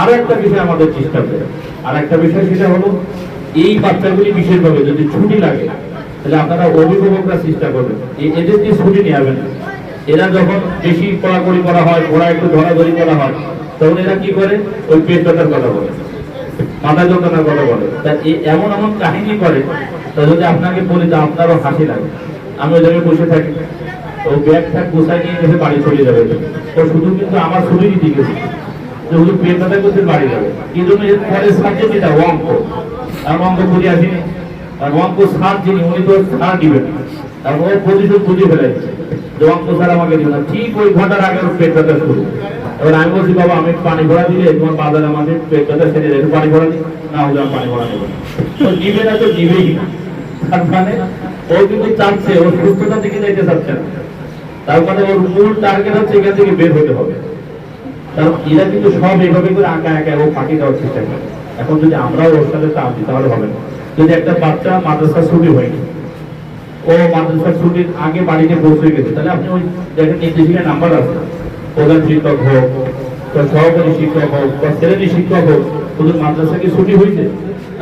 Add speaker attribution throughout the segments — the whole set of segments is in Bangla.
Speaker 1: আরও একটা বিষয় আমাদের চেষ্টা করে। আর একটা বিষয় সেটা হলো, এই বাচ্চাগুলি বিশেষভাবে যদি ছুটি লাগে, তাহলে আপনারা অভিভাবকরা চেষ্টা করবেন। এদের যে ছুটি নিয়ে যাবেন এরা যখন বেশি পড়াকড়ি করা হয় পড়া একটু ধরাধরি করা হয়, তখন এরা কি করে? ওই পেট ব্যথার কথা বলে, মাথা যন্ত্রণার কথা বলে। তা এমন এমন কাহিনী করে, তা যদি আপনাকে বলি যে আপনারও হাসি লাগে, আমি ওই জায়গায় বসে থাকি, ও ব্যাগ ট্যাগ গোসাই নিয়ে এসে বাড়ি চলে যাবে। তো শুধু কিন্তু আমার শরীরই গেছে বাড়ি যাবে। এই জন্য এটা অঙ্ক অঙ্ক আসিনি। অঙ্ক সার যিনি, উনি তো সার দিবেন। ফেলেছে। যে অঙ্ক স্যার আমাকে না। ঠিক ওই আগে ওর পেট ব্যথা শুরু। এবার আমি বলছি, বাবা, আমি পানি ভরা দিলে তোমার বাজারে আমাদের পেট ব্যথা সেরে পানি ভরা দিই। না হলে আমি পানি ভরা দেবো তো দিবে না তো দিবেই তার মানে ও কিন্তু চাচ্ছে ওর সুস্থতা দিকে যেতে চাচ্ছে না। তার মানে ওর মূল টার্গেট হচ্ছে এখান থেকে বের হতে হবে। কারণ এরা কিন্তু সব এইভাবে করে আঁকা একা ও ফাঁকি দেওয়ার চেষ্টা করে। এখন যদি আমরাও ওর সাথে চাপ দিই, তাহলে হবে না। যদি একটা বাচ্চা মাদ্রাসা ছুটি হয়নি ও মাদ্রাসা ছুটির আগে বাড়িতে পৌঁছে গেছে, তাহলে আপনি ওই দেখেন নির্দেশিকা নাম্বার আছে, প্রধান শিক্ষক হোক, বা সহকারী শিক্ষক হোক, বা শ্রেণি শিক্ষক হোক, ওদের মাদ্রাসা কি ছুটি হয়েছে?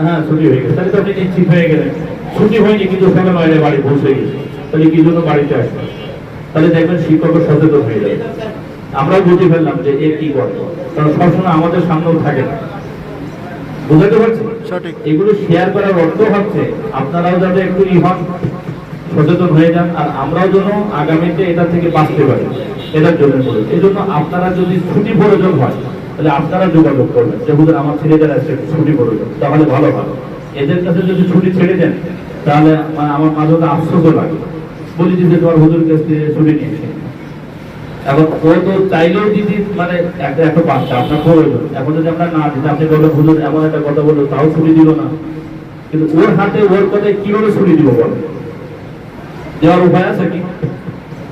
Speaker 1: হ্যাঁ ছুটি হয়ে গেছে। তাহলে তো আপনি নিশ্চিত হয়ে গেলেন। ছুটি হয়নি, কিন্তু সকাল নয়টায় বাড়ি পৌঁছে গেছে। তাহলে কি জন্য বাড়িতে আসবে? তাহলে দেখবেন শিক্ষকও সচেতন হয়ে যাবে। আমরাও বুঝে ফেললাম যে এ কি করে কারণ সবসময় আমাদের সামনেও থাকে না। বুঝাতে পারছি
Speaker 2: সঠিক।
Speaker 1: এগুলো শেয়ার করার অর্থ হচ্ছে আপনারাও যাতে একটু ই হন সচেতন হয়ে যান আর আমরাও যেন আগামীতে এটা থেকে বাঁচতে পারি। এটার জন্য বলে এই জন্য আপনারা যদি ছুটি প্রয়োজন হয় তাহলে আপনারা যোগাযোগ করবেন যে হুজুর আমার ছেলেদের আছে ছুটি প্রয়োজন তাহলে ভালো ভালো এদের কাছে যদি ছুটি ছেড়ে দেন তাহলে মানে আমার মাঝে আফসোসও লাগে। বলি যে তোমার হুজুর কাছ থেকে ছুটি নিয়েছি? এখন ও তো চাইলেও দিদি মানে একটা একটা বাচ্চা, আপনার প্রয়োজন এখন যদি আমরা না দিতে, আপনি বলবেন, হুজুর, এমন একটা কথা বলল, তাও ছুটি দিল না। কিন্তু ওর হাতে, ওর কথায় কীভাবে ছুটি দিব বলো? দেওয়ার উপায় আছে কি?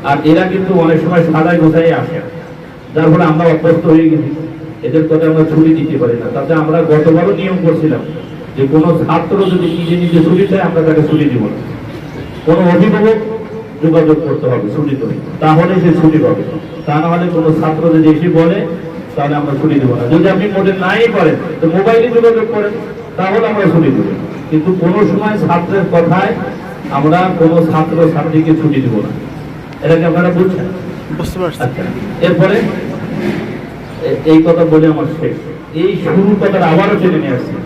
Speaker 1: আর এরা কিন্তু অনেক সময় সাদায় গোছাই আসে। যার ফলে আমরা অভ্যস্ত হয়ে গেছি। এদের কথা আমরা ছুটি দিতে পারি না। তাতে আমরা গতবারও নিয়ম করছিলাম যে কোনো ছাত্র যদি নিজে নিজে ছুটি চায়, আমরা তাকে ছুটি দিব না। কোনো অভিভাবক যোগাযোগ করতে হবে ছুটি তো। তাহলে সে ছুটি পাবে। তা না হলে কোনো ছাত্র যদি এসে বলে তাহলে আমরা ছুটি দেবো না। যদি আপনি মোটে নাই করেন তো মোবাইলে যোগাযোগ করেন তাহলে আমরা ছুটি দেবো। কিন্তু কোনো সময় ছাত্রের কথায় আমরা কোনো ছাত্র ছাত্রীকে ছুটি দেবো না। এটাকে আপনারা বুঝছেন?
Speaker 2: বুঝতে
Speaker 1: আচ্ছা এরপরে এই কথা বলে আমার শেষ। এই শুরু কথাটা আবারও টেনে নিয়ে আসছে।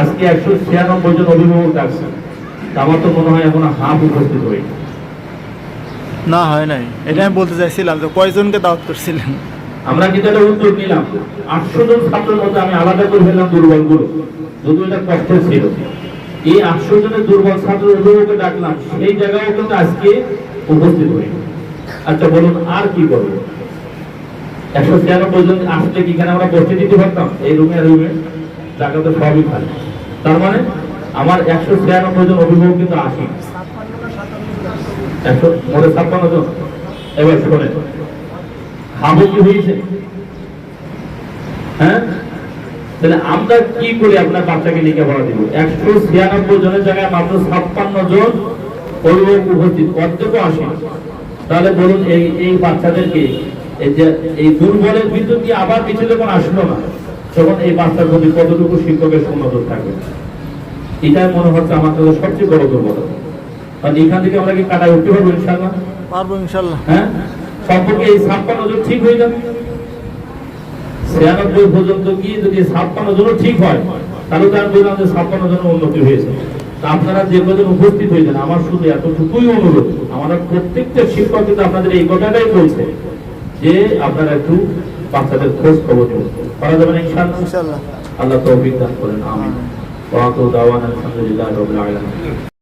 Speaker 1: আজকে একশো ছিয়ানব্বই জন অভিভাবক আসছে আমার তো মনে হয় এখন হাফ উপস্থিত হয়েছে
Speaker 2: না, হয় নাই। এটা আমি বলতে চাইছিলাম যে কয়জনকে দাওয়াত করছিলেন?
Speaker 1: আমরা কিন্তু একটা উত্তর নিলাম। আটশো জন ছাত্রের মধ্যে আমি আলাদা করে ফেললাম দুর্বলগুলো যদি এটা কষ্টের ছিল। এই আটশো জনের দুর্বল ছাত্র অভিভাবককে ডাকলাম। সেই জায়গায় কিন্তু আজকে উপস্থিত হই। আচ্ছা বলুন, আর কি করব একশো ছিয়ানব্বই জন আসলে কি এখানে আমরা বসতে দিতে পারতাম? এই রুমে রুমে? জায়গা তো সবই ভালো তার মানে আমার একশো ছিয়ানব্বই জন অভিভাবক কিন্তু আসি একশো মোটে ছাপ্পান্ন জন এবার কি হয়েছে। হ্যাঁ? তাহলে আমরা কি করে আপনার বাচ্চাকে দিব একশো ছিয়ানব্বই জনের জায়গায় মাত্র ছাপ্পান্ন জন অভিভাবক উপস্থিত অর্ধেকও আসে তাহলে বলুন, এই এই বাচ্চাদেরকে, এই যে, এই দুর্বলের ভিতর দিয়ে আবার পিছনে যখন আসলো না, তখন এই বাচ্চার প্রতি কতটুকু শিক্ষকের সুনজর থাকবে? এটাই মনে হচ্ছে আমার কাছে সবচেয়ে বড় দুর্বলতা। কারণ এখান থেকে আমরা কি কাটায় উঠতে পারব ইনশাল্লাহ
Speaker 2: পারব ইনশাল্লাহ
Speaker 1: হ্যাঁ? সম্পর্কে এই ছাপ্পান্ন ঠিক হয়ে যাবে। ছিয়ানব্বই পর্যন্ত গিয়ে যদি ছাপ্পান্ন জন ঠিক হয় তাহলে তো আমি বললাম যে ছাপ্পান্ন জন উন্নতি হয়েছে। তা আপনারা যে কজন উপস্থিত হয়েছেন আমার শুধু এতটুকুই অনুরোধ আমরা প্রত্যেকটা শিক্ষক কিন্তু আপনাদের এই কথাটাই বলছে যে আপনারা একটু বাচ্চাদের খোঁজ খবর নেবেন করা যাবে
Speaker 2: ইনশাল্লাহ
Speaker 1: আল্লাহ তৌফিক দান করেন আমিন। ওয়া আখিরু দাওয়ানা আলহামদুলিল্লাহি রাব্বিল আলামিন।